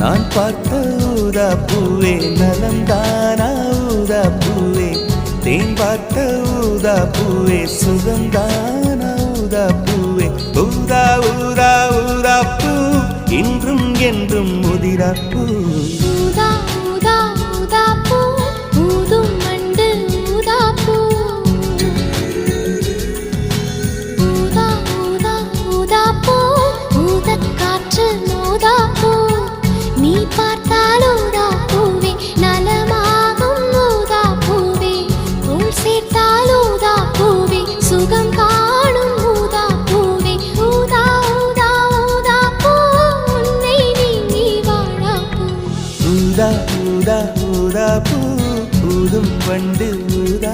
நான் பார்த்த ஊதா பூவே நலந்தானா ஊதா பூவே தேன் பார்த்த ஊதா பூவே சுகந்தானா ஊதா பூவே ஊதா ஊதா ஊதா பூ இன்றும் என்றும் முதிரா பூ ஊதா ஊதா ஊதா பூ ஊதும் வண்டு ஊதா.